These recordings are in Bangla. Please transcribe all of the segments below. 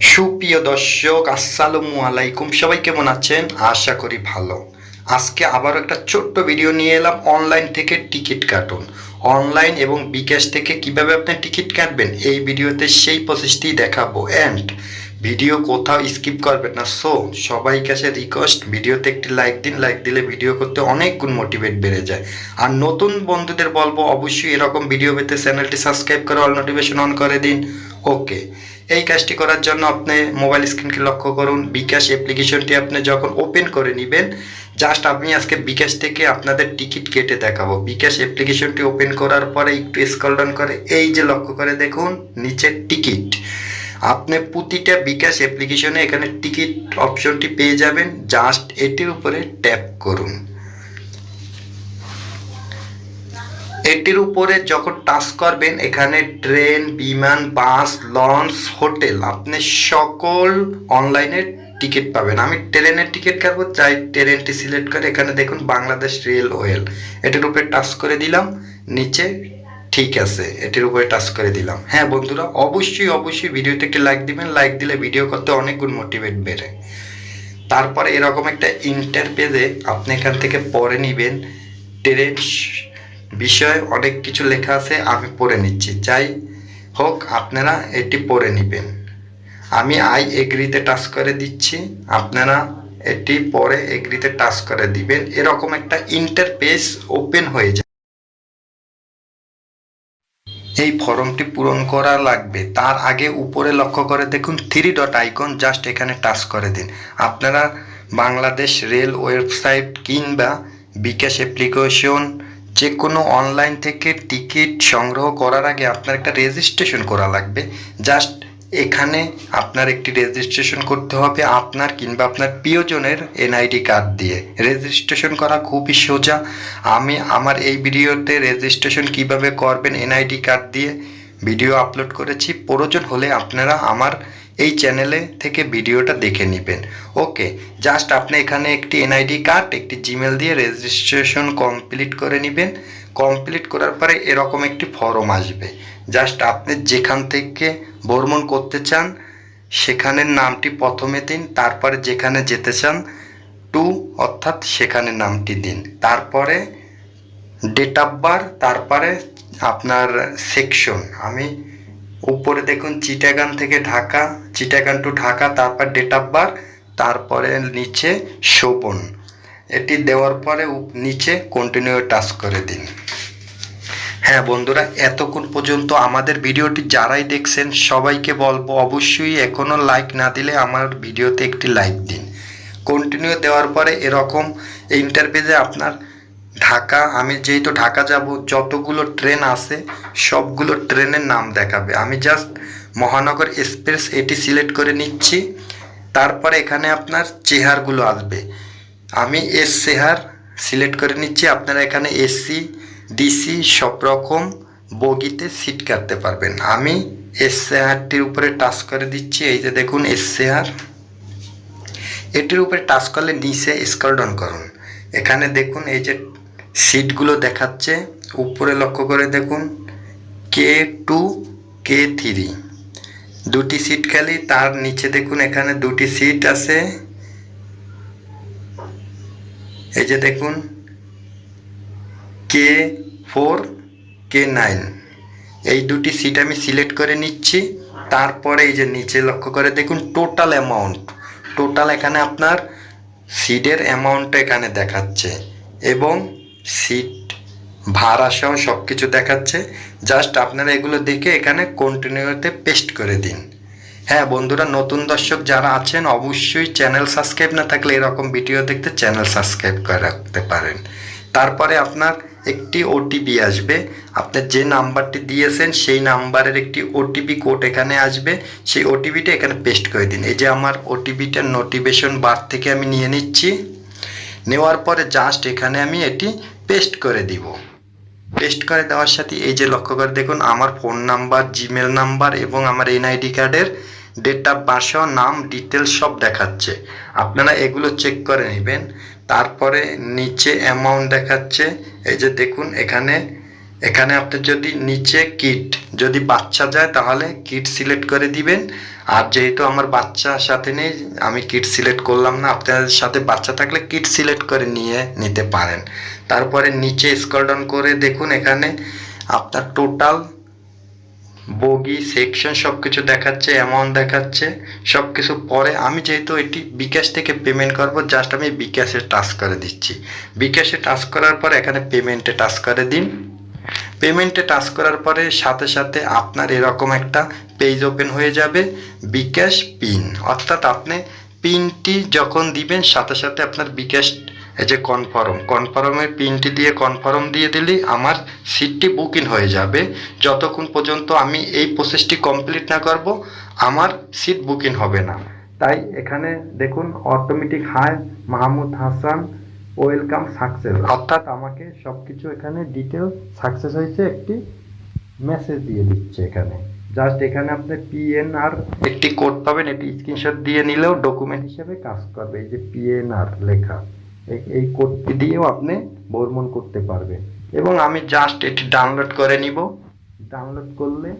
সুপ্রিয় দর্শক আসসালামু আলাইকুম। সবাই কেমন আছেন? আশা করি ভালো। আজকে আবার একটা ছোট্ট ভিডিও নিয়ে এলাম। অনলাইন থেকে টিকিট কাটুন। অনলাইন এবং বিকাশ থেকে কীভাবে আপনি টিকিট কাটবেন, এই ভিডিওতে সেই প্রসেসটি দেখাবো। অ্যান্ড ভিডিও কোথাও স্কিপ করবেন না। সো সবাই কাছে রিকোয়েস্ট ভিডিওতে একটি লাইক দিন। লাইক দিলে ভিডিও করতে অনেক গুণ মোটিভেট বেড়ে যায়। আর নতুন বন্ধুদের বলব, অবশ্যই এরকম ভিডিও পেতে চ্যানেলটি সাবস্ক্রাইব করে অল নোটিফিকেশন অন করে দিন। ওকে এই কাজটি করার জন্য আপনি মোবাইল স্ক্রিনকে লক্ষ্য করুন। বিকাশ অ্যাপ্লিকেশনটি আপনি যখন ওপেন করে নেবেন জাস্ট আমি আজকে বিকাশ থেকে আপনাদের টিকিট কেটে দেখাবো। বিকাশ অ্যাপ্লিকেশনটি ওপেন করার পরে একটু স্ক্রল ডাউন করে, এই যে লক্ষ্য করে দেখুন নিচে টিকিট আপনি প্রতিটা বিকাশ অ্যাপ্লিকেশনে এখানে টিকিট অপশনটি পেয়ে যাবেন। জাস্ট এটির উপরে ট্যাপ করুন। এটির উপরে যখন টাচ করবেন, এখানে ট্রেন বিমান বাস লঞ্চ হোটেল আপনি সকল অনলাইনে টিকিট পাবেন। আমি ট্রেনের টিকিট কাটবো চাই ট্রেনটি সিলেক্ট করে, এখানে দেখুন বাংলাদেশ রেল ওয়েল এটির উপরে টাচ করে দিলাম, নিচে ঠিক আছে, এটির উপরে টাচ করে দিলাম। হ্যাঁ বন্ধুরা, অবশ্যই অবশ্যই ভিডিওতে একটি লাইক দিবেন। লাইক দিলে ভিডিও করতে অনেক গুণ মোটিভেট বেড়ে। তারপরে এরকম একটা ইন্টার পেজে আপনি এখান থেকে পড়ে নেবেন। ট্রেন বিষয়ে অনেক কিছু লেখা আছে, আমি পড়ে নিচ্ছি। যাই হোক, আপনারা এটি পড়ে নেবেন। আমি আই এগ্রিতে টাচ করে দিচ্ছি। আপনারা এটি পরে এগ্রিতে টাচ করে দিবেন। এরকম একটা ইন্টারপেস ওপেন হয়ে যায়। এই ফর্মটি পূরণ করা লাগবে। তার আগে উপরে লক্ষ্য করে দেখুন থ্রি ডট আইকন জাস্ট এখানে টাচ করে দিন। আপনারা বাংলাদেশ রেল ওয়েবসাইট কিংবা বিকাশ অ্যাপ্লিকেশন যে কোনো অনলাইন থেকে টিকিট সংগ্রহ করার আগে আপনার একটা রেজিস্ট্রেশন করা লাগবে। জাস্ট এখানে আপনার একটি রেজিস্ট্রেশন করতে হবে আপনার কিংবা আপনার প্রিয়জনের এনআইডি কার্ড দিয়ে। রেজিস্ট্রেশন করা খুবই সোজা। আমি আমার এই ভিডিওতে রেজিস্ট্রেশন কীভাবে করবেন এনআইডি কার্ড দিয়ে ভিডিও আপলোড করেছি। প্রয়োজন হলে আপনারা আমার এই চ্যানেলে থেকে ভিডিওটা দেখে নেবেন। ওকে জাস্ট আপনি এখানে একটি এনআইডি কার্ড একটি জিমেল দিয়ে রেজিস্ট্রেশন কমপ্লিট করে নেবেন। কমপ্লিট করার পরে এরকম একটি ফর্ম আসবে। জাস্ট আপনি যেখান থেকে ভ্রমণ করতে চান, সেখানের নামটি প্রথমে দিন, তারপরে যেখানে যেতে চান, টু অর্থাৎ সেখানে নামটি দিন। তারপরে ডেট অফ বার্থ তারপরে আপনার সেকশন আমি উপরে দেখুন চিটাগান থেকে ঢাকা চিটাগান টু ঢাকা, তারপর ডেট অফ বার্থ তারপরে নিচে শোভন। এটি দেওয়ার পরে নিচে কন্টিনিউ টাচ করে দিন। হ্যাঁ বন্ধুরা, এতক্ষণ পর্যন্ত আমাদের ভিডিওটি যারাই দেখছেন সবাইকে বলব অবশ্যই এখনও লাইক না দিলে আমার ভিডিওতে একটি লাইক দিন। কন্টিনিউ দেওয়ার পরে এরকম ইন্টারপেজে আপনার ঢাকা, আমি যেহেতু ঢাকা যাব, যতগুলো ট্রেন আছে, সবগুলো ট্রেনের নাম দেখাবে। আমি জাস্ট মহানগর এক্সপ্রেস এটি সিলেক্ট করে নিচ্ছি। তারপরে এখানে আপনার চেহারগুলো আসবে। আমি এস চেহার সিলেক্ট করে নিচ্ছি। আপনারা এখানে এসি ডিসি সব রকম বগিতে সিট কাটতে পারবেন। আমি এস চেহারটির উপরে টাচ করে দিচ্ছি। এই যে দেখুন এস চেহার এটির উপরে টাচ করলে নিচে স্ক্রল ডাউন করুন। এখানে দেখুন এই যে সিটগুলো দেখাচ্ছে। উপরে লক্ষ্য করে দেখুন কে টু কে থ্রি দুটি সিট খালি, তার নিচে দেখুন এখানে দুটি সিট আছে। এই যে দেখুন কে ফোর কে নাইন এই দুটি সিট আমি সিলেক্ট করে নিচ্ছি। তারপরে এই যে নিচে লক্ষ্য করে দেখুন টোটাল অ্যামাউন্ট টোটাল এখানে আপনার সিটের অ্যামাউন্টটা এখানে দেখাচ্ছে এবং সিট ভাড়া সহ সব কিছু দেখাচ্ছে। জাস্ট আপনারা এগুলো দেখে এখানে কন্টিনিউতে পেস্ট করে দিন। হ্যাঁ বন্ধুরা, নতুন দর্শক যারা আছেন, অবশ্যই চ্যানেল সাবস্ক্রাইব না থাকলে এরকম ভিডিও দেখতে চ্যানেল সাবস্ক্রাইব করে রাখতে পারেন। তারপরে আপনার একটি ওটিপি আসবে। আপনার যে নাম্বারটি দিয়েছেন, সেই নাম্বারের একটি ওটিপি কোড এখানে আসবে। সেই ওটিপিটা এখানে পেস্ট করে দিন। এই যে আমার ওটিপিটার নোটিফিকেশন বার থেকে আমি নিয়ে নিচ্ছি। নেওয়ার পরে জাস্ট এখানে আমি এটি পেস্ট করে দিব। পেস্ট করে দেওয়ার সাথে এই যে লক্ষ্য করে দেখুন, আমার ফোন নাম্বার জিমেল নাম্বার এবং আমার এনআইডি কার্ডের ডেট অফ বার্থ নাম ডিটেলস সব দেখাচ্ছে। আপনারা এগুলো চেক করে নেবেন। তারপরে নিচে অ্যামাউন্ট দেখাচ্ছে। এই যে দেখুন, এখানে এখানে আপনি যদি নিচে কিট যদি বাচ্চা যায় তাহলে কিট সিলেক্ট করে দিবেন। আর যেহেতু আমার বাচ্চার সাথে নেই, আমি কিট সিলেক্ট করলাম না, আপনাদের সাথে বাচ্চা থাকলে কিট সিলেক্ট করে নিয়ে নিতে পারেন। তারপরে নিচে স্ক্রল ডাউন করে দেখুন, এখানে আপনার টোটাল বগি সেকশন সব কিছু দেখাচ্ছে অ্যামাউন্ট দেখাচ্ছে সব কিছু পরে আমি যেহেতু এটি বিকাশ থেকে পেমেন্ট করব জাস্ট আমি বিকাশে টাচ করে দিচ্ছি। বিকাশে টাচ করার পর এখানে পেমেন্টে টাচ করে দিন। পেমেন্টে টাচ করার পরে সাথে সাথে আপনার এরকম একটা পেজ ওপেন হয়ে যাবে, বিকাশ পিন অর্থাৎ আপনি পিনটি যখন দিবেন, সাথে সাথে আপনার বিকাশ এই যে কনফার্ম কনফার্মের পিনটি দিয়ে কনফার্ম দিয়ে দিলেই আমার সিটটি বুকিং হয়ে যাবে। যতক্ষণ পর্যন্ত আমি এই প্রসেসটি কমপ্লিট না করব, আমার সিট বুকিং হবে না। তাই এখানে দেখুন automatic hi Mahmud Hasan welcome success অর্থাৎ আমাকে সব কিছু এখানে ডিটেল সাকসেস হয়েছে একটি মেসেজ দিয়ে দিচ্ছে এখানে। জাস্ট এখানে আপনি পিএনআর একটি কোড পাবেন, এটি স্ক্রিনশট দিয়ে নিলেও ডকুমেন্ট হিসেবে কাজ করবে। এই যে পিএনআর লেখা। এই- কোডটি দিয়েও আপনি ভ্রমণ করতে পারবেন। এবং আমি জাস্ট এটি ডাউনলোড করে নিব। ডাউনলোড করলে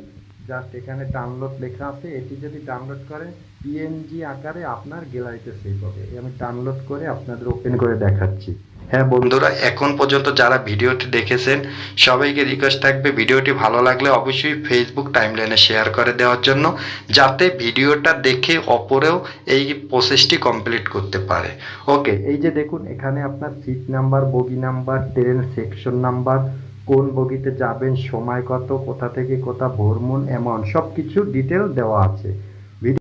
জাস্ট এখানে ডাউনলোড লেখা আছে, এটি যদি ডাউনলোড করেন পিএনজি আকারে আপনার গ্যালারিতে সেভ হবে। আমি ডাউনলোড করে আপনাদের ওপেন করে দেখাচ্ছি। হ্যাঁ বন্ধুরা, এখন পর্যন্ত যারা ভিডিওটি দেখেছেন, সবাইকে রিকোয়েস্ট থাকবে ভিডিওটি ভালো লাগলে অবশ্যই ফেসবুক টাইমলাইনে শেয়ার করে দেওয়ার জন্য, যাতে ভিডিওটা দেখে অপরেও এই প্রসেসটি কমপ্লিট করতে পারে। ওকে এই যে দেখুন, এখানে আপনার সিট নাম্বার বগি নাম্বার ট্রেন সেকশন নাম্বার কোন বগিতে যাবেন, সময় কত, কোথা থেকে কোথা, ভ্রমণ অ্যামাউন্ট সব কিছু ডিটেল দেওয়া আছে।